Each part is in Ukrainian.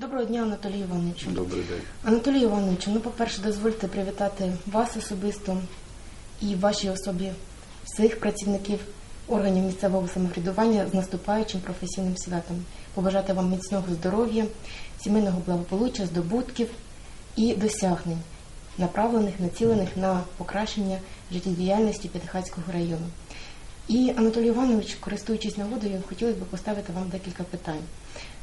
Доброго дня, Анатолій Івановичу. Добрий день. Анатолій Івановичу, ну, по-перше, дозвольте привітати вас особисто і вашій особі всіх працівників органів місцевого самоврядування з наступаючим професійним святом. Побажати вам міцного здоров'я, сімейного благополуччя, здобутків і досягнень, направлених, націлених на покращення життєдіяльності П'ятихатського району. І Анатолій Іванович, користуючись нагодою, хотілося б поставити вам декілька питань.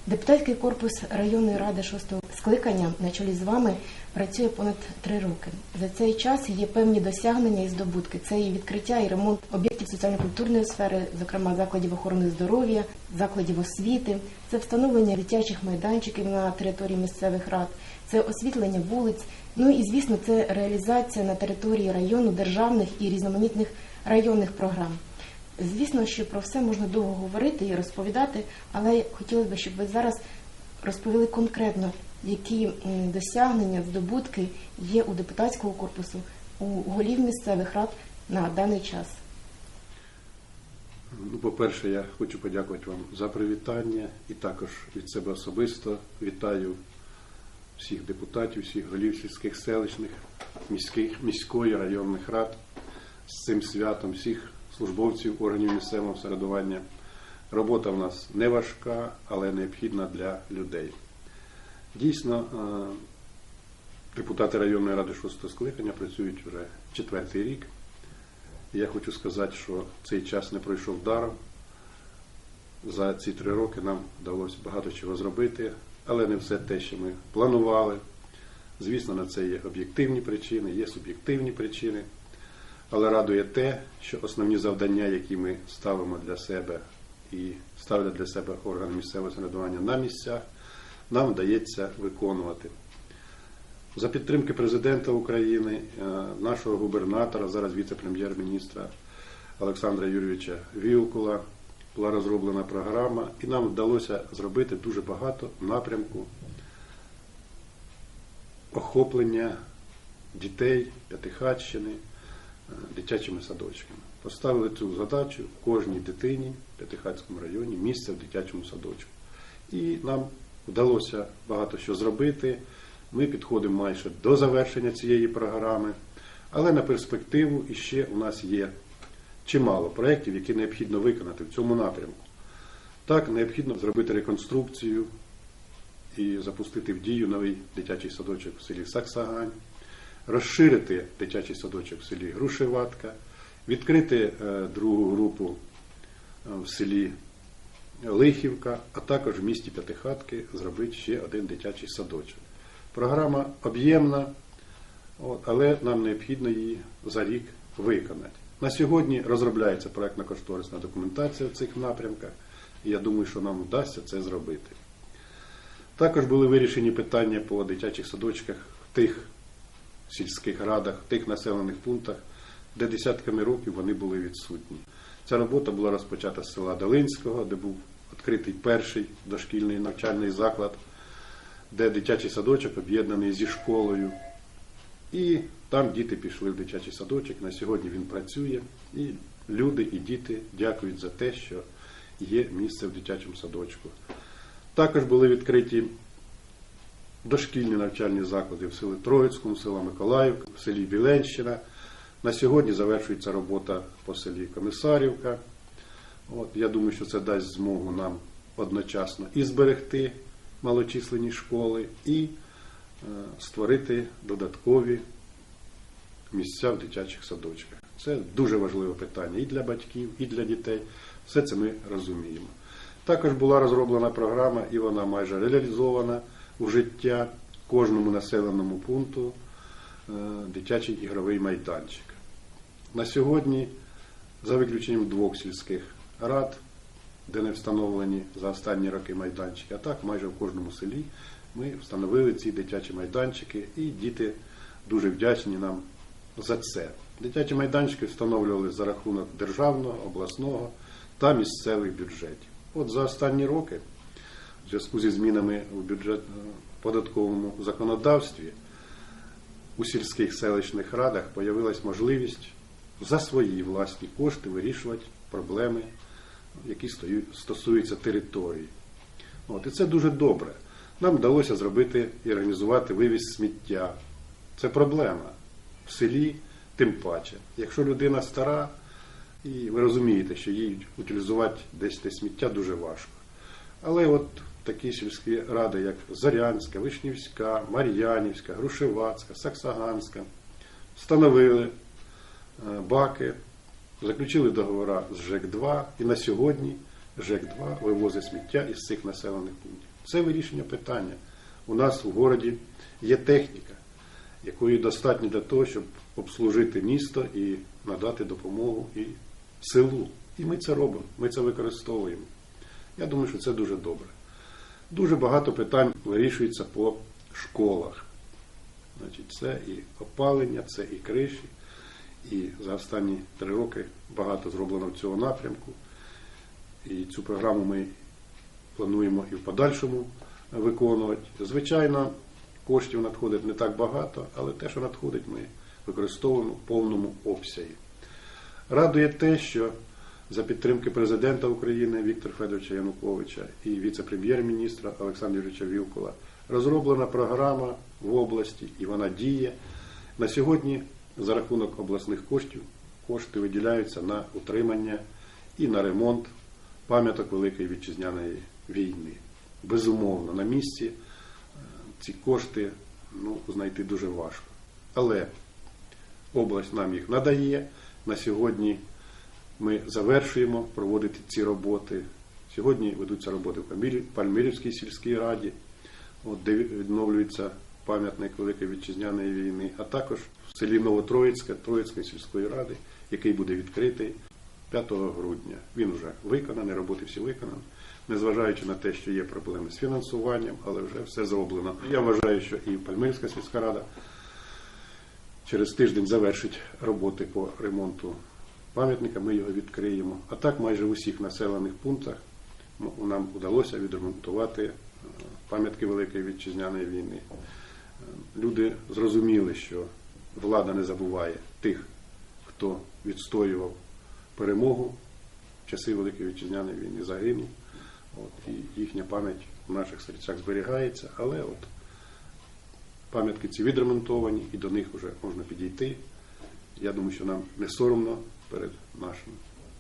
Депутатський корпус районної ради шостого скликання на чолі з вами працює понад три роки. За цей час є певні досягнення і здобутки. Це і відкриття і ремонт об'єктів соціально-культурної сфери, зокрема закладів охорони здоров'я, закладів освіти, це встановлення дитячих майданчиків на території місцевих рад, це освітлення вулиць. Ну і звісно, це реалізація на території району державних і різноманітних районних програм. Звісно, що про все можна довго говорити і розповідати, але хотілося б, щоб ви зараз розповіли конкретно, які досягнення, здобутки є у депутатського корпусу, у голів місцевих рад на даний час. Ну, по-перше, я хочу подякувати вам за привітання і також від себе особисто вітаю всіх депутатів, всіх голів сільських селищних, міських, міської районних рад з цим святом, всіх службовців органів місцевого самоврядування. Робота в нас не важка, але необхідна для людей. Дійсно, е, депутати районної ради шостого скликання працюють вже четвертий рік. Я хочу сказати, що цей час не пройшов даром. За ці три роки нам вдалося багато чого зробити, але не все те, що ми планували. Звісно, на це є об'єктивні причини, є суб'єктивні причини. Але радує те, що основні завдання, які ми ставимо для себе і ставлять для себе органи місцевого самоврядування на місцях, нам вдається виконувати. За підтримки президента України, е, нашого губернатора, зараз віце-прем'єр-міністра Олександра Юрійовича Вілкула, була розроблена програма, і нам вдалося зробити дуже багато напрямку охоплення дітей П'ятихатщини дитячими садочками. Поставили цю задачу кожній дитині в П'ятихатському районі місце в дитячому садочку. І нам вдалося багато що зробити. Ми підходимо майже до завершення цієї програми, але на перспективу іще у нас є чимало проєктів, які необхідно виконати в цьому напрямку. Так, необхідно зробити реконструкцію і запустити в дію новий дитячий садочок в селі Саксагань, розширити дитячий садочок в селі Грушеватка, відкрити е, другу групу е, в селі Лихівка, а також в місті П'ятихатки зробити ще один дитячий садочок. Програма об'ємна, але нам необхідно її за рік виконати. На сьогодні розробляється проектно-кошторисна документація в цих напрямках, і я думаю, що нам вдасться це зробити. Також були вирішені питання по дитячих садочках в тих сільських радах, в тих населених пунктах, де десятками років вони були відсутні. Ця робота була розпочата з села Долинського, де був відкритий перший дошкільний навчальний заклад, де дитячий садочок об'єднаний зі школою. І там діти пішли в дитячий садочок. На сьогодні він працює, і люди і діти дякують за те, що є місце в дитячому садочку. Також були відкриті дошкільні навчальні заклади в селі Троїцькому, села Миколаївка, в селі Біленщина. На сьогодні завершується робота по селі Комісарівка. От, я думаю, що це дасть змогу нам одночасно і зберегти малочисленні школи, і е, створити додаткові місця в дитячих садочках. Це дуже важливе питання і для батьків, і для дітей. Все це ми розуміємо. Також була розроблена програма, і вона майже реалізована у життя кожному населеному пункту е, дитячий ігровий майданчик. На сьогодні, за виключенням двох сільських рад, де не встановлені за останні роки майданчики, а так майже в кожному селі ми встановили ці дитячі майданчики, і діти дуже вдячні нам за це. Дитячі майданчики встановлювали за рахунок державного, обласного та місцевих бюджетів. От за останні роки, в зв'язку зі змінами у бюджет податковому законодавстві, у сільських селищних радах появилась можливість за свої власні кошти вирішувати проблеми, які стосуються території. От, і це дуже добре. Нам вдалося зробити і організувати вивіз сміття. Це проблема в селі, тим паче. Якщо людина стара, і ви розумієте, що їй утилізувати десь те сміття дуже важко. Але от такі сільські ради, як Зарянська, Вишнівська, Мар'янівська, Грушевацька, Саксаганська, встановили е, баки, заключили договори з ЖЕК-2, і на сьогодні ЖЕК-2 вивозить сміття із цих населених пунктів. Це вирішення питання. У нас в городі є техніка, якої достатньо для того, щоб обслужити місто і надати допомогу і селу. І ми це робимо, ми це використовуємо. Я думаю, що це дуже добре. Дуже багато питань вирішується по школах. Значить, це і опалення, це і криші. І за останні три роки багато зроблено в цього напрямку. І цю програму ми плануємо і в подальшому виконувати. Звичайно, коштів надходить не так багато, але те, що надходить, ми використовуємо в повному обсязі. Радує те, що за підтримки президента України Віктора Федоровича Януковича і віце-прем'єр-міністра Олександра Юрійовича Вілкула розроблена програма в області і вона діє. На сьогодні за рахунок обласних коштів кошти виділяються на утримання і на ремонт пам'яток Великої Вітчизняної війни. Безумовно, на місці е, ці кошти ну, знайти дуже важко. Але область нам їх надає. На сьогодні ми завершуємо проводити ці роботи. Сьогодні ведуться роботи в Пальмирівській сільській раді, де відновлюється пам'ятник Великої Вітчизняної війни, а також в селі Новотроїцьке Троїцької сільської ради, який буде відкритий 5 грудня. Він вже виконаний, роботи всі виконані, незважаючи на те, що є проблеми з фінансуванням, але вже все зроблено. Я вважаю, що і Пальмирська сільська рада через тиждень завершить роботи по ремонту пам'ятника, ми його відкриємо. А так майже в усіх населених пунктах нам вдалося відремонтувати е, пам'ятки Великої Вітчизняної війни. Е, Люди зрозуміли, що влада не забуває тих, хто відстоював перемогу в часи Великої Вітчизняної війни, загинув. От, і їхня пам'ять в наших серцях зберігається, але от пам'ятки ці відремонтовані і до них вже можна підійти. Я думаю, що нам не соромно перед нашим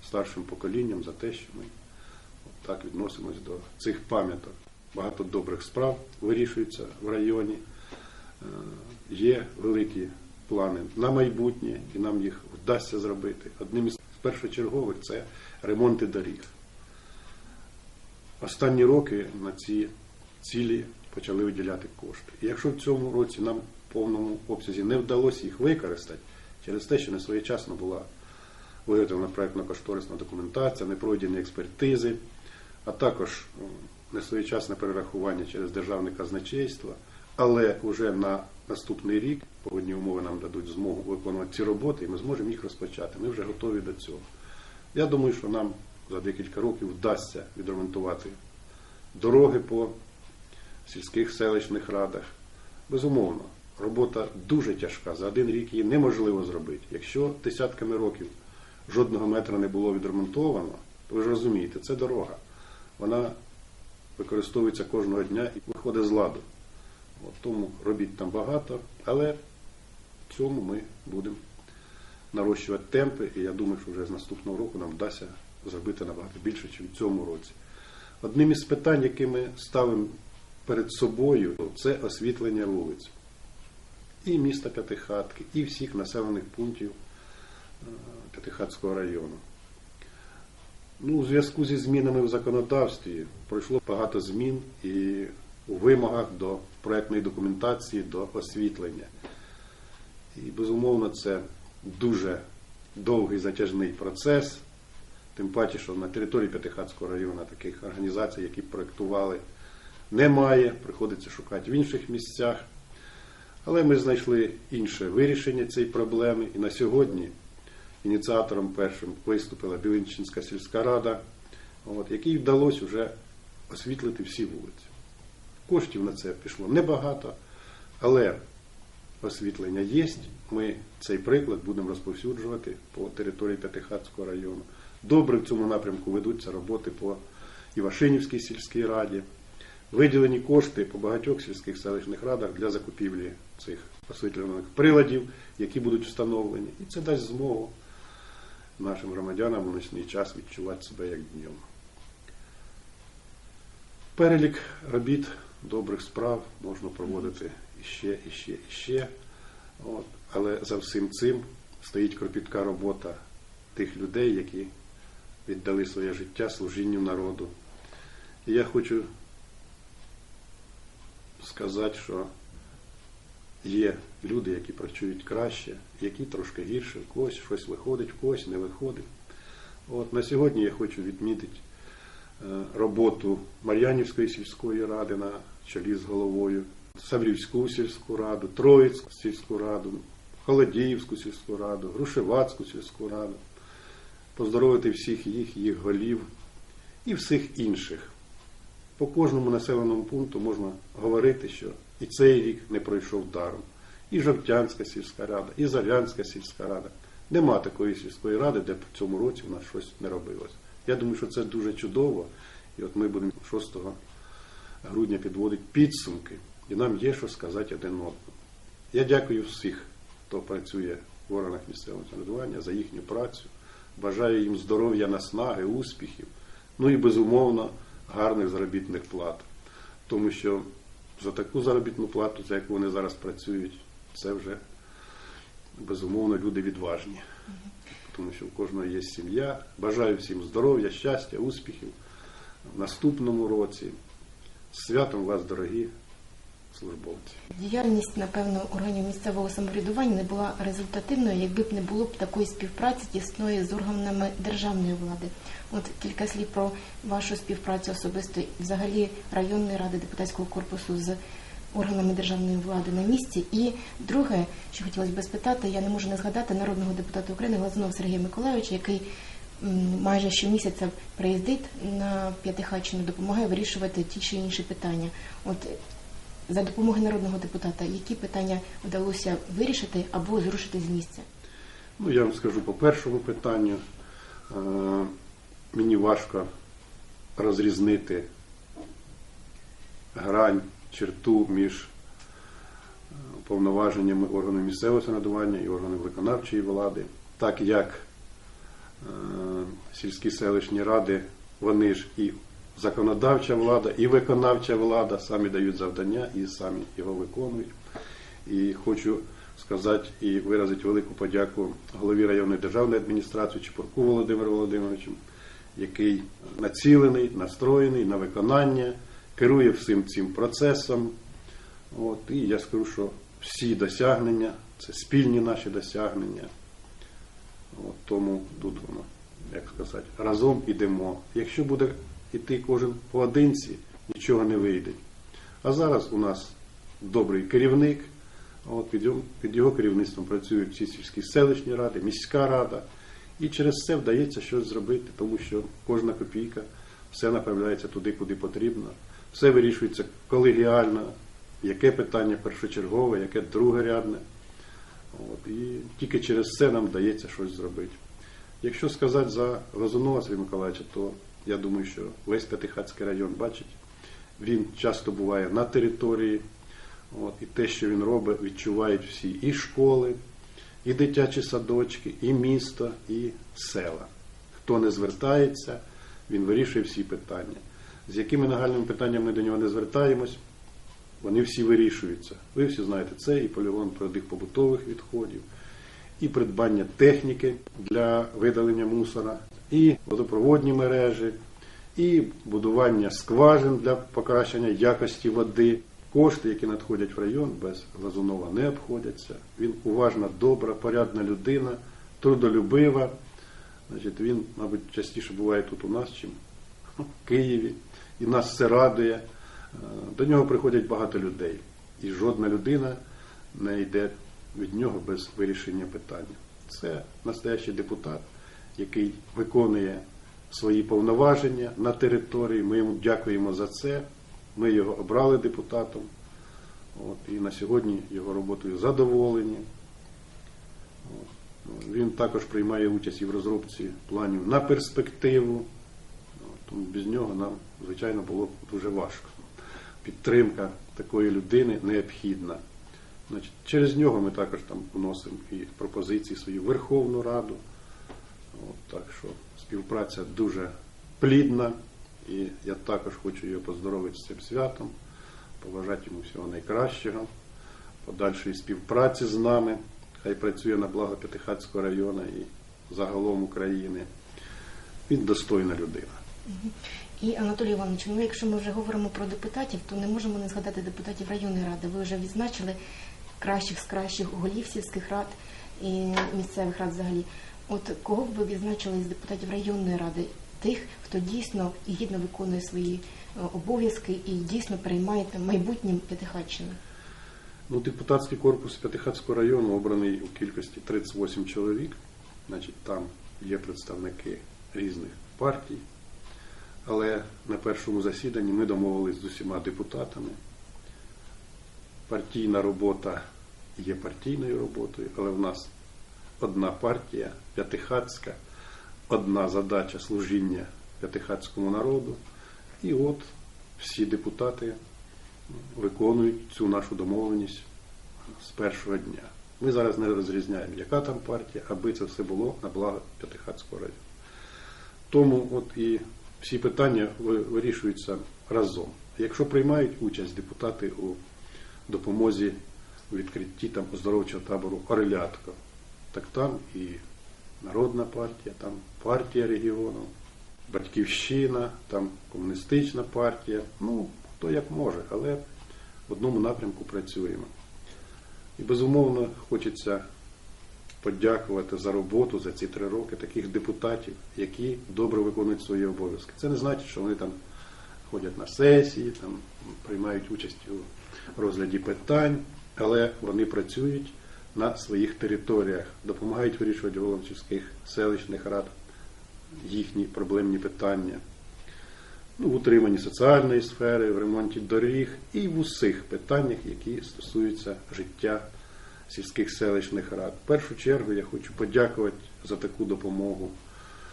старшим поколінням за те, що ми так відносимось до цих пам'яток. Багато добрих справ вирішується в районі. Е, Є великі плани на майбутнє, і нам їх вдасться зробити. Одним із першочергових це ремонти доріг. Останні роки на ці цілі почали виділяти кошти. І якщо в цьому році нам в повному обсязі не вдалося їх використати через те, що не своєчасно була виготовлена проєктно-кошторисна документація, не пройдені експертизи, а також м, несвоєчасне перерахування через державне казначейство, але вже на наступний рік погодні умови нам дадуть змогу виконувати ці роботи, і ми зможемо їх розпочати. Ми вже готові до цього. Я думаю, що нам за декілька років вдасться відремонтувати дороги по сільських селищних радах. Безумовно, робота дуже тяжка. За один рік її неможливо зробити. Якщо десятками років жодного метра не було відремонтовано, то ви ж розумієте, це дорога. Вона використовується кожного дня і виходить з ладу. От тому робіт там багато, але в цьому ми будемо нарощувати темпи, і я думаю, що вже з наступного року нам вдасться зробити набагато більше, ніж в цьому році. Одним із питань, які ми ставимо перед собою, це освітлення вулиць. І міста П'ятихатки, і всіх населених пунктів П'ятихатського району. Ну, у зв'язку зі змінами в законодавстві пройшло багато змін і у вимогах до проектної документації, до освітлення. І безумовно, це дуже довгий затяжний процес. Тим паче, що на території П'ятихатського району таких організацій, які проєктували, немає. Приходиться шукати в інших місцях. Але ми знайшли інше вирішення цієї проблеми. І на сьогодні ініціатором першим виступила Білинчинська сільська рада, от, якій вдалося вже освітлити всі вулиці. Коштів на це пішло небагато, але освітлення є. Ми цей приклад будемо розповсюджувати по території П'ятихатського району. Добре в цьому напрямку ведуться роботи по Івашинівській сільській раді. виділені кошти по багатьох сільських селищних радах для закупівлі цих освітлюваних приладів, які будуть встановлені. І це дасть змогу нашим громадянам у ночний час відчувати себе як днем. Перелік робіт, добрих справ можна проводити іще, іще, іще. От. Але за всім цим стоїть кропітка робота тих людей, які віддали своє життя служінню народу. І я хочу сказати, що є люди, які працюють краще, які трошки гірше, в когось щось виходить, в когось не виходить. От на сьогодні я хочу відмітити е, роботу Мар'янівської сільської ради на чолі з головою, Саврівську сільську раду, Троїцьку сільську раду, Холодіївську сільську раду, Грушевацьку сільську раду, поздоровити всіх їх, їх голів і всіх інших. По кожному населеному пункту можна говорити, що і цей рік не пройшов даром. І Жовтянська сільська рада, і Зарянська сільська рада. Нема такої сільської ради, де б в цьому році у нас щось не робилось. Я думаю, що це дуже чудово. І от ми будемо 6 грудня підводити підсумки, і нам є що сказати один одному. Я дякую всіх, хто працює в органах місцевого самоврядування за їхню працю. Бажаю їм здоров'я, наснаги, успіхів, ну і безумовно гарних заробітних плат. Тому що за таку заробітну плату, за яку вони зараз працюють, це вже безумовно люди відважні. Тому що в кожного є сім'я. Бажаю всім здоров'я, щастя, успіхів в наступному році. З святом вас, дорогі службовці. Діяльність, напевно, органів місцевого самоврядування не була результативною, якби б не було б такої співпраці тісної з органами державної влади. От кілька слів про вашу співпрацю особисто взагалі районної ради депутатського корпусу з органами державної влади на місці. І друге, що хотілося б спитати, я не можу не згадати народного депутата України Глазунова Сергія Миколайовича, який майже щомісяця приїздить на П'ятихатчину, допомагає вирішувати ті чи інші питання. От за допомогою народного депутата, які питання вдалося вирішити або зрушити з місця? Ну, я вам скажу по першому питанню. Е, Мені важко розрізнити грань, черту між е, повноваженнями органів місцевого самоврядування і органів виконавчої влади, так як е, сільські селищні ради, вони ж і законодавча влада, і виконавча влада самі дають завдання і самі його виконують. І хочу сказати і виразити велику подяку голові районної державної адміністрації Чепурку Володимиру Володимировичу, який націлений, настроєний на виконання, керує всім цим процесом. От, і я скажу, що всі досягнення це спільні наші досягнення. От, тому тут воно, як сказати, разом ідемо. Якщо буде йти кожен поодинці, нічого не вийде. А зараз у нас добрий керівник. От під, його, керівництвом працюють всі сільські селищні ради, міська рада. І через це вдається щось зробити, тому що кожна копійка все направляється туди, куди потрібно. Все вирішується колегіально, яке питання першочергове, яке другорядне. От, і тільки через це нам вдається щось зробити. Якщо сказати за Лазунова Сергія Миколаївича, то я думаю, що весь П'ятихатський район бачить, він часто буває на території. От, і те, що він робить, відчувають всі і школи, і дитячі садочки, і місто, і села. Хто не звертається, він вирішує всі питання. З якими нагальними питаннями ми до нього не звертаємось, вони всі вирішуються. Ви всі знаєте, це і полігон твердих побутових відходів, і придбання техніки для видалення мусора, і водопроводні мережі, і будування скважин для покращення якості води. Кошти, які надходять в район, без Глазунова не обходяться. Він уважна, добра, порядна людина, трудолюбива. Значить, він, мабуть, частіше буває тут у нас, чим в Києві. І нас це радує. Е, До нього приходять багато людей. І жодна людина не йде від нього без вирішення питання. Це настоящий депутат, який виконує свої повноваження на території. Ми йому дякуємо за це. Ми його обрали депутатом. От, і на сьогодні його роботою задоволені. От. Він також приймає участь і в розробці планів на перспективу. От, тому без нього нам, звичайно, було дуже важко. підтримка такої людини необхідна. Значить, через нього ми також там вносимо і пропозиції свої в Верховну Раду. От, так що співпраця дуже плідна, і я також хочу його поздоровити з цим святом, побажати йому всього найкращого, подальшої співпраці з нами. Хай працює на благо П'ятихатського району і загалом України. Він достойна людина. І Анатолій Іванович, ну якщо ми вже говоримо про депутатів, то не можемо не згадати депутатів районної ради. Ви вже відзначили кращих з кращих голів сільських рад і місцевих рад взагалі. От кого б ви відзначили з депутатів районної ради? Тих, хто дійсно і гідно виконує свої е, обов'язки і дійсно переймає там майбутнє П'ятихатщини? Ну, депутатський корпус П'ятихатського району обраний у кількості 38 чоловік. Значить, там є представники різних партій. Але на першому засіданні ми домовились з усіма депутатами. Партійна робота є партійною роботою, але в нас одна партія П'ятихатська, одна задача служіння П'ятихатському народу. І от всі депутати виконують цю нашу домовленість з першого дня. Ми зараз не розрізняємо, яка там партія, аби це все було на благо П'ятихатського району. Тому от і всі питання вирішуються разом. Якщо приймають участь депутати у допомозі у відкритті там оздоровчого табору Орелятко, так там і Народна партія, там партія регіону, Батьківщина, там комуністична партія. Ну, хто як може, але в одному напрямку працюємо. І безумовно хочеться подякувати за роботу за ці три роки таких депутатів, які добре виконують свої обов'язки. Це не значить, що вони там ходять на сесії, там приймають участь у розгляді питань, але вони працюють на своїх територіях, допомагають вирішувати головам сільських селищних рад їхні проблемні питання. Ну, в утриманні соціальної сфери, в ремонті доріг і в усіх питаннях, які стосуються життя сільських селищних рад. В першу чергу я хочу подякувати за таку допомогу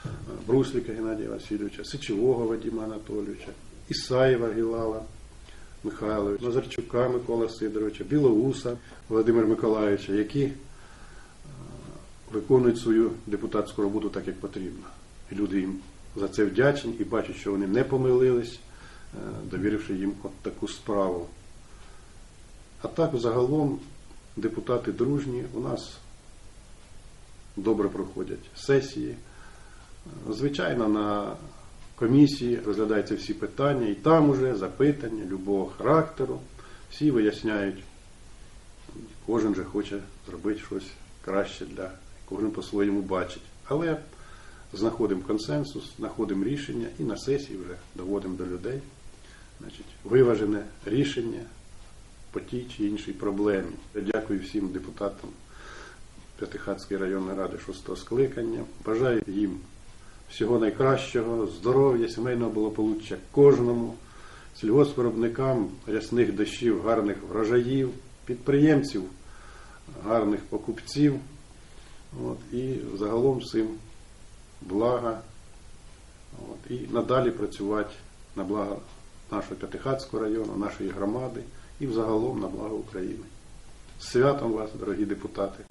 е, Брусліка Геннадія Васильовича, Сичового Вадима Анатолійовича, Ісаєва Гілала Михайловича, Назарчука Микола Сидоровича, Білоуса Володимира Миколаївича, які е, виконують свою депутатську роботу так, як потрібно. І люди їм за це вдячні і бачать, що вони не помилились, е, довіривши їм от таку справу. А так, загалом, депутати дружні, у нас добре проходять сесії. Звичайно, на комісії розглядаються всі питання, і там уже запитання любого характеру. Всі виясняють, кожен же хоче зробити щось краще для кожен по-своєму бачить. Але знаходимо консенсус, знаходимо рішення і на сесії вже доводимо до людей значить, виважене рішення по тій чи іншій проблемі. Я дякую всім депутатам П'ятихатської районної ради шостого скликання. Бажаю їм всього найкращого, здоров'я, сімейного благополуччя кожному, сільгоспвиробникам рясних дощів, гарних врожаїв, підприємців, гарних покупців. От, і загалом всім блага. От, і надалі працювати на благо нашого П'ятихатського району, нашої громади і взагалом на благо України. З святом вас, дорогі депутати!